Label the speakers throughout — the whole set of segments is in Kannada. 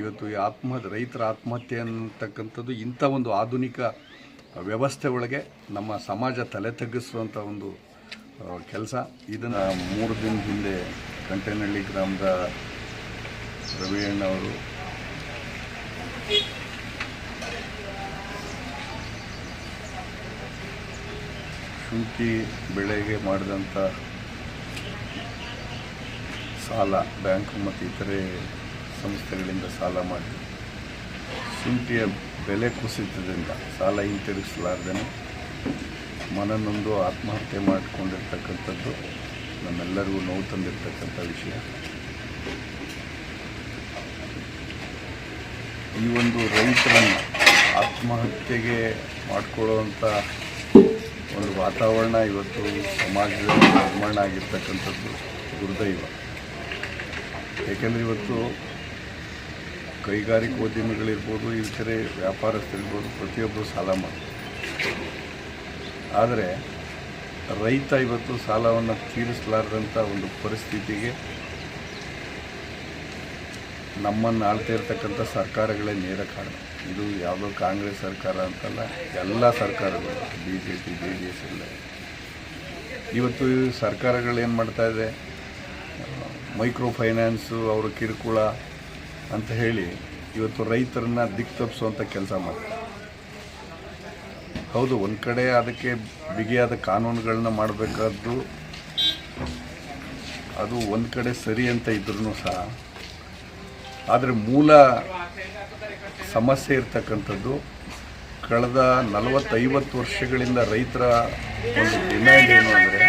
Speaker 1: ಇವತ್ತು ಈ ಆತ್ಮ, ರೈತರ ಆತ್ಮಹತ್ಯೆ ಅಂತಕ್ಕಂಥದ್ದು ಇಂಥ ಒಂದು ಆಧುನಿಕ ವ್ಯವಸ್ಥೆ ಒಳಗೆ ನಮ್ಮ ಸಮಾಜ ತಲೆ ತಗ್ಗಿಸುವಂಥ ಒಂದು ಕೆಲಸ. ಇದನ್ನು ಮೂರು ದಿನ ಹಿಂದೆ ಕಂಟೇನಹಳ್ಳಿ ಗ್ರಾಮದ ರವಿಯಣ್ಣವರು ಶುಂಠಿ ಬೆಳೆಗೆ ಮಾಡಿದಂಥ ಸಾಲ ಬ್ಯಾಂಕ್ ಮತ್ತು ಇತರೆ ಸಂಸ್ಥೆಗಳಿಂದ ಸಾಲ ಮಾಡಿ. ಶುಂಠಿಯ ಬೆಲೆ ಕುಸಿತದಿಂದ ಸಾಲ ಹಿಂತಿರುಗಿಸಲಾರ್ದೇ ಮನನೊಂದು ಆತ್ಮಹತ್ಯೆ ಮಾಡಿಕೊಂಡಿರ್ತಕ್ಕಂಥದ್ದು ನಮ್ಮೆಲ್ಲರಿಗೂ ನೋವು ತಂದಿರತಕ್ಕಂಥ ವಿಷಯ. ಈ ಒಂದು ರೈತರನ್ನು ಆತ್ಮಹತ್ಯೆಗೆ ಮಾಡಿಕೊಳ್ಳುವಂಥ ಒಂದು ವಾತಾವರಣ ಇವತ್ತು ಸಮಾಜದಲ್ಲಿ ನಿರ್ಮಾಣ ಆಗಿರ್ತಕ್ಕಂಥದ್ದು ದುರ್ದೈವ. ಏಕೆಂದರೆ ಇವತ್ತು ಕೈಗಾರಿಕೋದ್ಯಮಿಗಳಿರ್ಬೋದು ಇತರೆ ವ್ಯಾಪಾರಸ್ಥರಿರ್ಬೋದು ಪ್ರತಿಯೊಬ್ಬರು ಸಾಲ ಮಾಡ್ತಾರೆ. ಆದರೆ ರೈತ ಇವತ್ತು ಸಾಲವನ್ನು ತೀರಿಸಲಾರದಂಥ ಒಂದು ಪರಿಸ್ಥಿತಿಗೆ ನಮ್ಮನ್ನು ಆಳ್ತಾ ಇರ್ತಕ್ಕಂಥ ಸರ್ಕಾರಗಳೇ ನೇರ ಕಾರಣ. ಇದು ಯಾವುದೋ ಕಾಂಗ್ರೆಸ್ ಸರ್ಕಾರ ಅಂತಲ್ಲ, ಎಲ್ಲ ಸರ್ಕಾರಗಳು B J P J D S ಎಲ್ಲ. ಇವತ್ತು ಸರ್ಕಾರಗಳು ಏನು ಮಾಡ್ತಾ ಇದೆ? ಮೈಕ್ರೋ ಫೈನಾನ್ಸು, ಅವರ ಕಿರುಕುಳ ಅಂತ ಹೇಳಿ ಇವತ್ತು ರೈತರನ್ನ ದಿಕ್ಕು ತಪ್ಪಿಸುವಂಥ ಕೆಲಸ ಮಾಡ್ತಾರೆ. ಹೌದು, ಒಂದು ಕಡೆ ಅದಕ್ಕೆ ಬಿಗಿಯಾದ ಕಾನೂನುಗಳನ್ನ ಮಾಡಬೇಕಾದ್ದು ಅದು ಒಂದು ಕಡೆ ಸರಿ ಅಂತ ಇದ್ರೂ ಸಹ, ಆದರೆ ಮೂಲ ಸಮಸ್ಯೆ ಇರ್ತಕ್ಕಂಥದ್ದು ಕಳೆದ ನಲವತ್ತೈವತ್ತು ವರ್ಷಗಳಿಂದ ರೈತರ ಒಂದು ಡಿಮ್ಯಾಂಡ್ ಏನು ಅಂದರೆ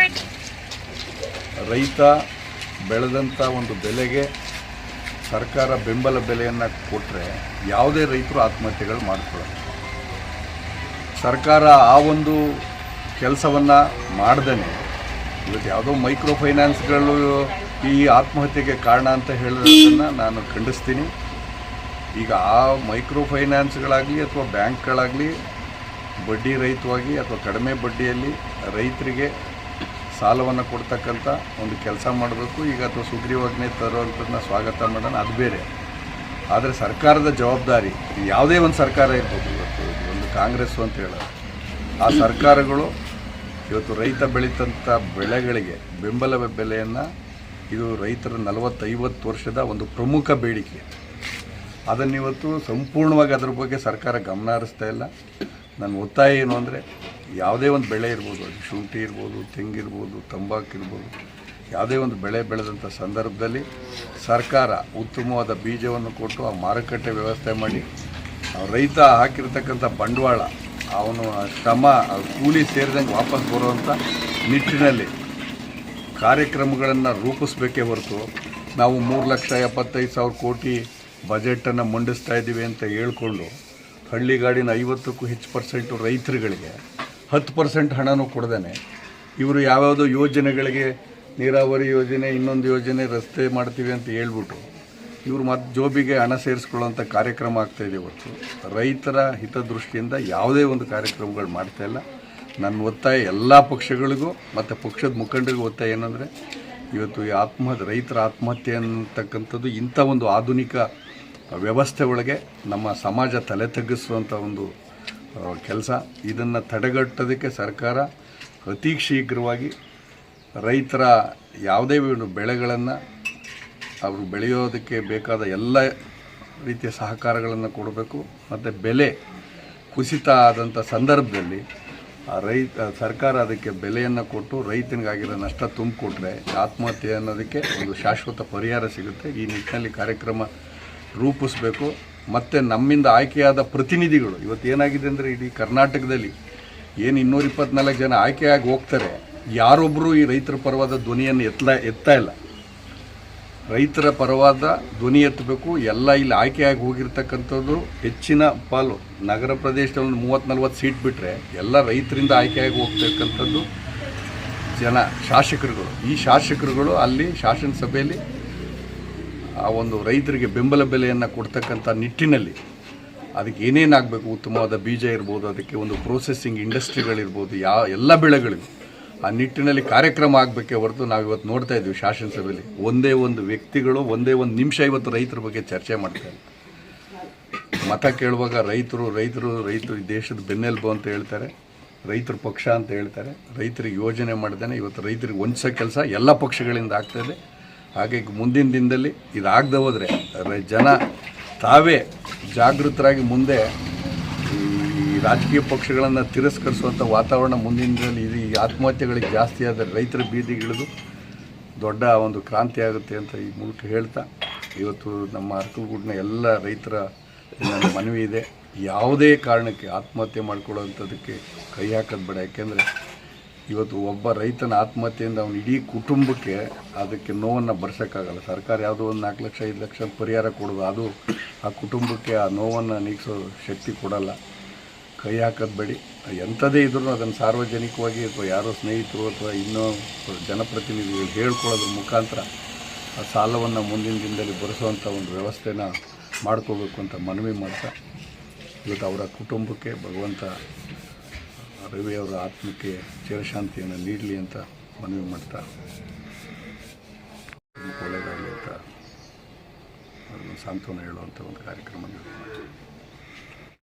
Speaker 1: ರೈತ ಬೆಳೆದಂಥ ಒಂದು ಬೆಲೆಗೆ ಸರ್ಕಾರ ಬೆಂಬಲ ಬೆಲೆಯನ್ನು ಕೊಟ್ಟರೆ ಯಾವುದೇ ರೈತರು ಆತ್ಮಹತ್ಯೆಗಳು ಮಾಡಿಕೊಳ್ಳಲ್ಲ. ಸರ್ಕಾರ ಆ ಒಂದು ಕೆಲಸವನ್ನು ಮಾಡ್ದೇ ಇವತ್ತು ಯಾವುದೋ ಮೈಕ್ರೋ ಫೈನಾನ್ಸ್ಗಳು ಈ ಆತ್ಮಹತ್ಯೆಗೆ ಕಾರಣ ಅಂತ ಹೇಳೋದನ್ನು ನಾನು ಖಂಡಿಸ್ತೀನಿ. ಈಗ ಆ ಮೈಕ್ರೋ ಫೈನಾನ್ಸ್ಗಳಾಗಲಿ ಅಥವಾ ಬ್ಯಾಂಕ್ಗಳಾಗಲಿ ಬಡ್ಡಿ ರಹಿತವಾಗಿ ಅಥವಾ ಕಡಿಮೆ ಬಡ್ಡಿಯಲ್ಲಿ ರೈತರಿಗೆ ಸಾಲವನ್ನು ಕೊಡ್ತಕ್ಕಂಥ ಒಂದು ಕೆಲಸ ಮಾಡಬೇಕು. ಈಗ ಅಥವಾ ಸುಗ್ರೀವಾಜ್ಞೆ ತರುವಂಥದ್ದನ್ನ ಸ್ವಾಗತ ಮಾಡೋಣ. ಅದು ಬೇರೆ. ಆದರೆ ಸರ್ಕಾರದ ಜವಾಬ್ದಾರಿ ಯಾವುದೇ ಒಂದು ಸರ್ಕಾರ ಇರ್ಬೋದು, ಇವತ್ತು ಒಂದು ಕಾಂಗ್ರೆಸ್ಸು ಅಂತ ಹೇಳೋದು. ಆ ಸರ್ಕಾರಗಳು ಇವತ್ತು ರೈತ ಬೆಳೀತಂಥ ಬೆಳೆಗಳಿಗೆ ಬೆಂಬಲ ಬೆಲೆಯನ್ನು ಇದು ರೈತರ ನಲವತ್ತೈವತ್ತು ವರ್ಷದ ಒಂದು ಪ್ರಮುಖ ಬೇಡಿಕೆ. ಅದನ್ನಿವತ್ತು ಸಂಪೂರ್ಣವಾಗಿ ಅದ್ರ ಬಗ್ಗೆ ಸರ್ಕಾರ ಗಮನ ಹರಿಸ್ತಾ ಇಲ್ಲ. ನನ್ನ ಒತ್ತಾಯ ಏನು ಅಂದರೆ ಯಾವುದೇ ಒಂದು ಬೆಳೆ ಇರ್ಬೋದು, ಅದು ಶುಂಠಿ ಇರ್ಬೋದು ತೆಂಗಿರ್ಬೋದು ತಂಬಾಕು ಇರ್ಬೋದು, ಯಾವುದೇ ಒಂದು ಬೆಳೆ ಬೆಳೆದಂಥ ಸಂದರ್ಭದಲ್ಲಿ ಸರ್ಕಾರ ಉತ್ತಮವಾದ ಬೀಜವನ್ನು ಕೊಟ್ಟು ಆ ಮಾರುಕಟ್ಟೆ ವ್ಯವಸ್ಥೆ ಮಾಡಿ ರೈತ ಹಾಕಿರ್ತಕ್ಕಂಥ ಬಂಡವಾಳ, ಅವನು ಶ್ರಮ ಕೂಲಿ ಸೇರಿದಂಗೆ ವಾಪಸ್ ಬರುವಂಥ ನಿಟ್ಟಿನಲ್ಲಿ ಕಾರ್ಯಕ್ರಮಗಳನ್ನು ರೂಪಿಸ್ಬೇಕೇ ಹೊರತು ನಾವು ಮೂರು ಲಕ್ಷ ಎಪ್ಪತ್ತೈದು ಸಾವಿರ ಕೋಟಿ ಬಜೆಟನ್ನು ಮಂಡಿಸ್ತಾ ಇದ್ದೀವಿ ಅಂತ ಹೇಳ್ಕೊಂಡು ಹಳ್ಳಿಗಾಡಿನ ಐವತ್ತಕ್ಕೂ ಹೆಚ್ಚು ಪರ್ಸೆಂಟು ರೈತರುಗಳಿಗೆ ಹತ್ತು ಪರ್ಸೆಂಟ್ ಹಣನೂ ಕೊಡ್ದೇನೆ. ಇವರು ಯಾವ್ಯಾವುದೋ ಯೋಜನೆಗಳಿಗೆ ನೀರಾವರಿ ಯೋಜನೆ, ಇನ್ನೊಂದು ಯೋಜನೆ ರಸ್ತೆ ಮಾಡ್ತೀವಿ ಅಂತ ಹೇಳ್ಬಿಟ್ಟು ಇವರು ಮತ್ತೆ ಜೋಬಿಗೆ ಹಣ ಸೇರಿಸ್ಕೊಳ್ಳೋಂಥ ಕಾರ್ಯಕ್ರಮ ಆಗ್ತಾಯಿದೆ ಇವತ್ತು. ರೈತರ ಹಿತದೃಷ್ಟಿಯಿಂದ ಯಾವುದೇ ಒಂದು ಕಾರ್ಯಕ್ರಮಗಳು ಮಾಡ್ತಾ ಇಲ್ಲ. ನನ್ನ ಒತ್ತಾಯ ಎಲ್ಲ ಪಕ್ಷಗಳಿಗೂ ಮತ್ತು ಪಕ್ಷದ ಮುಖಂಡರಿಗೂ ಒತ್ತಾಯ ಏನಂದರೆ, ಇವತ್ತು ಈ ಆತ್ಮಹತ್ಯೆ ರೈತರ ಆತ್ಮಹತ್ಯೆ ಅಂತಕ್ಕಂಥದ್ದು ಇಂಥ ಒಂದು ಆಧುನಿಕ ವ್ಯವಸ್ಥೆ ಒಳಗೆ ನಮ್ಮ ಸಮಾಜ ತಲೆ ತಗ್ಗಿಸುವಂಥ ಒಂದು ಕೆಲಸ. ಇದನ್ನು ತಡೆಗಟ್ಟೋದಕ್ಕೆ ಸರ್ಕಾರ ಅತಿ ಶೀಘ್ರವಾಗಿ ರೈತರ ಯಾವುದೇ ಬೆಳೆಗಳನ್ನು ಅವರು ಬೆಳೆಯೋದಕ್ಕೆ ಬೇಕಾದ ಎಲ್ಲ ರೀತಿಯ ಸಹಕಾರಗಳನ್ನು ಕೊಡಬೇಕು. ಮತ್ತು ಬೆಲೆ ಕುಸಿತ ಆದಂಥ ಸಂದರ್ಭದಲ್ಲಿ ರೈತ, ಸರ್ಕಾರ ಅದಕ್ಕೆ ಬೆಲೆಯನ್ನು ಕೊಟ್ಟು ರೈತನಿಗಾಗಿರೋ ನಷ್ಟ ತುಂಬಿಕೊಟ್ರೆ ಆತ್ಮಹತ್ಯೆ ಅನ್ನೋದಕ್ಕೆ ಒಂದು ಶಾಶ್ವತ ಪರಿಹಾರ ಸಿಗುತ್ತೆ. ಈ ನಿಟ್ಟಿನಲ್ಲಿ ಕಾರ್ಯಕ್ರಮ ರೂಪಿಸಬೇಕು. ಮತ್ತು ನಮ್ಮಿಂದ ಆಯ್ಕೆಯಾದ ಪ್ರತಿನಿಧಿಗಳು. ಇವತ್ತು ಏನಾಗಿದೆ ಅಂದರೆ ಇಡೀ ಕರ್ನಾಟಕದಲ್ಲಿ ಏನು ಇನ್ನೂರ ಇಪ್ಪತ್ನಾಲ್ಕು ಜನ ಆಯ್ಕೆಯಾಗಿ ಹೋಗ್ತಾರೆ ಯಾರೊಬ್ಬರು ಈ ರೈತರ ಪರವಾದ ಧ್ವನಿಯನ್ನು ಎತ್ತಲ ಎತ್ತಾ ಇಲ್ಲ. ರೈತರ ಪರವಾದ ಧ್ವನಿ ಎತ್ತಬೇಕು, ಎಲ್ಲ ಇಲ್ಲಿ ಆಯ್ಕೆಯಾಗಿ ಹೋಗಿರ್ತಕ್ಕಂಥದ್ದು ಹೆಚ್ಚಿನ ಪಾಲು. ನಗರ ಪ್ರದೇಶದಲ್ಲಿ ಮೂವತ್ತು ನಲ್ವತ್ತು ಸೀಟ್ ಬಿಟ್ಟರೆ ಎಲ್ಲ ರೈತರಿಂದ ಆಯ್ಕೆಯಾಗಿ ಹೋಗ್ತಕ್ಕಂಥದ್ದು ಜನ ಶಾಸಕರುಗಳು. ಈ ಶಾಸಕರುಗಳು ಅಲ್ಲಿ ಶಾಸನಸಭೆಯಲ್ಲಿ ಆ ಒಂದು ರೈತರಿಗೆ ಬೆಂಬಲ ಬೆಲೆಯನ್ನು ಕೊಡ್ತಕ್ಕಂಥ ನಿಟ್ಟಿನಲ್ಲಿ ಅದಕ್ಕೆ ಏನೇನಾಗಬೇಕು ಉತ್ತಮವಾದ ಬೀಜ ಇರ್ಬೋದು, ಅದಕ್ಕೆ ಒಂದು ಪ್ರೊಸೆಸಿಂಗ್ ಇಂಡಸ್ಟ್ರಿಗಳಿರ್ಬೋದು ಯಾ ಎಲ್ಲ ಬೆಳೆಗಳಿಗೂ ಆ ನಿಟ್ಟಿನಲ್ಲಿ ಕಾರ್ಯಕ್ರಮ ಆಗಬೇಕೇ ಹೊರತು ನಾವು ಇವತ್ತು ನೋಡ್ತಾ ಇದ್ದೀವಿ ಶಾಸನಸಭೆಯಲ್ಲಿ ಒಂದೇ ಒಂದು ವ್ಯಕ್ತಿಗಳು, ಒಂದೇ ಒಂದು ನಿಮಿಷ ಇವತ್ತು ರೈತರ ಬಗ್ಗೆ ಚರ್ಚೆ ಮಾಡ್ತಾರೆ ಮತ ಕೇಳುವಾಗ ರೈತರು ರೈತರು ರೈತರು ಈ ದೇಶದ ಬೆನ್ನೆಲುಬು ಅಂತ ಹೇಳ್ತಾರೆ, ರೈತರ ಪಕ್ಷ ಅಂತ ಹೇಳ್ತಾರೆ, ರೈತರಿಗೆ ಯೋಜನೆ ಮಾಡ್ದೇನೆ ಇವತ್ತು ರೈತರಿಗೆ ಹೊಂದಿಸೋ ಕೆಲಸ ಎಲ್ಲ ಪಕ್ಷಗಳಿಂದ ಆಗ್ತಾಯಿದೆ ಹಾಗೆ ಮುಂದಿನ ದಿನದಲ್ಲಿ ಇದಾಗದೆ ಹೋದರೆ ಜನ ತಾವೇ ಜಾಗೃತರಾಗಿ ಮುಂದೆ ಈ ರಾಜಕೀಯ ಪಕ್ಷಗಳನ್ನು ತಿರಸ್ಕರಿಸುವಂಥ ವಾತಾವರಣ ಮುಂದಿನ ದಿನದಲ್ಲಿ ಇದು ಈ ಆತ್ಮಹತ್ಯೆಗಳಿಗೆ ಜಾಸ್ತಿ ಆದರೆ ರೈತರ ಬೀದಿಗಿಳಿದು ದೊಡ್ಡ ಒಂದು ಕ್ರಾಂತಿ ಆಗುತ್ತೆ ಅಂತ ಈ ಮೂಲಕ ಹೇಳ್ತಾ, ಇವತ್ತು ನಮ್ಮ ಅರ್ಕಲ್ಗೂಡಿನ ಎಲ್ಲ ರೈತರ ನನ್ನ ಮನವಿ ಇದೆ. ಯಾವುದೇ ಕಾರಣಕ್ಕೆ ಆತ್ಮಹತ್ಯೆ ಮಾಡ್ಕೊಳ್ಳೋವಂಥದ್ದಕ್ಕೆ ಕೈ ಹಾಕೋದು ಬೇಡ. ಯಾಕೆಂದರೆ ಇವತ್ತು ಒಬ್ಬ ರೈತನ ಆತ್ಮಹತ್ಯೆಯಿಂದ ಅವನ ಇಡೀ ಕುಟುಂಬಕ್ಕೆ ಅದಕ್ಕೆ ನೋವನ್ನು ಬರ್ಸೋಕ್ಕಾಗಲ್ಲ. ಸರ್ಕಾರ ಯಾವುದೋ ಒಂದು ನಾಲ್ಕು ಲಕ್ಷ, ಐದು ಲಕ್ಷ ಪರಿಹಾರ ಕೊಡೋದು, ಅದು ಆ ಕುಟುಂಬಕ್ಕೆ ಆ ನೋವನ್ನು ನೀಗಿಸೋ ಶಕ್ತಿ ಕೊಡಲ್ಲ. ಕೈ ಹಾಕೋದ್ಬೇಡಿ ಎಂಥದೇ ಇದ್ರೂ ಅದನ್ನು ಸಾರ್ವಜನಿಕವಾಗಿ ಅಥವಾ ಯಾರೋ ಸ್ನೇಹಿತರು ಅಥವಾ ಇನ್ನೂ ಜನಪ್ರತಿನಿಧಿಗಳು ಹೇಳ್ಕೊಳ್ಳೋದ್ರ ಮುಖಾಂತರ ಆ ಸಾಲವನ್ನು ಮುಂದಿನ ದಿನದಲ್ಲಿ ಭರಿಸುವಂಥ ಒಂದು ವ್ಯವಸ್ಥೆನ ಮಾಡ್ಕೋಬೇಕು ಅಂತ ಮನವಿ ಮಾಡ್ತಾ ಇವತ್ತು ಅವರ ಕುಟುಂಬಕ್ಕೆ ಭಗವಂತ ರವಿ ಅವರ ಆತ್ಮಕ್ಕೆ ಚಿರಶಾಂತಿಯನ್ನು ನೀಡಲಿ ಅಂತ ಮನವಿ ಮಾಡ್ತಾ ಒಳ್ಳೆಯದಾಗಲಿ ಅಂತ ಸಾಂತ್ವನ ಹೇಳುವಂಥ ಒಂದು ಕಾರ್ಯಕ್ರಮ.